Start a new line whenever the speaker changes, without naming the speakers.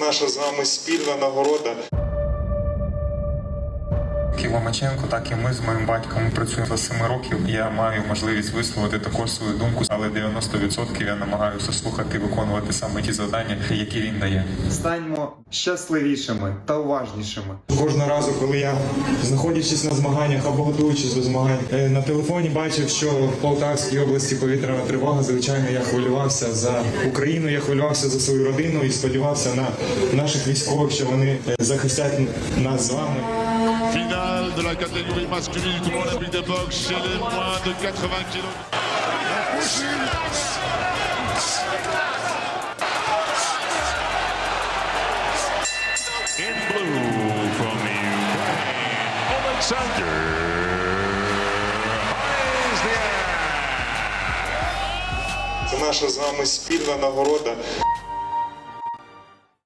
Наша з вами спільна нагорода.
Як і Ломаченко, так і ми з моїм батьком ми працюємо за 7 років. Я маю можливість висловити також свою думку, але 90% я намагаюся слухати і виконувати саме ті завдання, які він дає.
Станьмо щасливішими та уважнішими.
Кожного разу, коли я знаходячись на змаганнях або готуючись до змагань, е, на телефоні бачив, що в Полтавській області повітряна тривога. Звичайно, я хвилювався за Україну, я хвилювався за свою родину і сподівався на наших військових, що вони е, захистять нас з вами.
Finale de la catégorie masculine du Tournoi olympique de boxe chez les moins de 80 kilos.
in blue from Ukraine, Alexander Haizdyan.
Це наша з вами спільна нагорода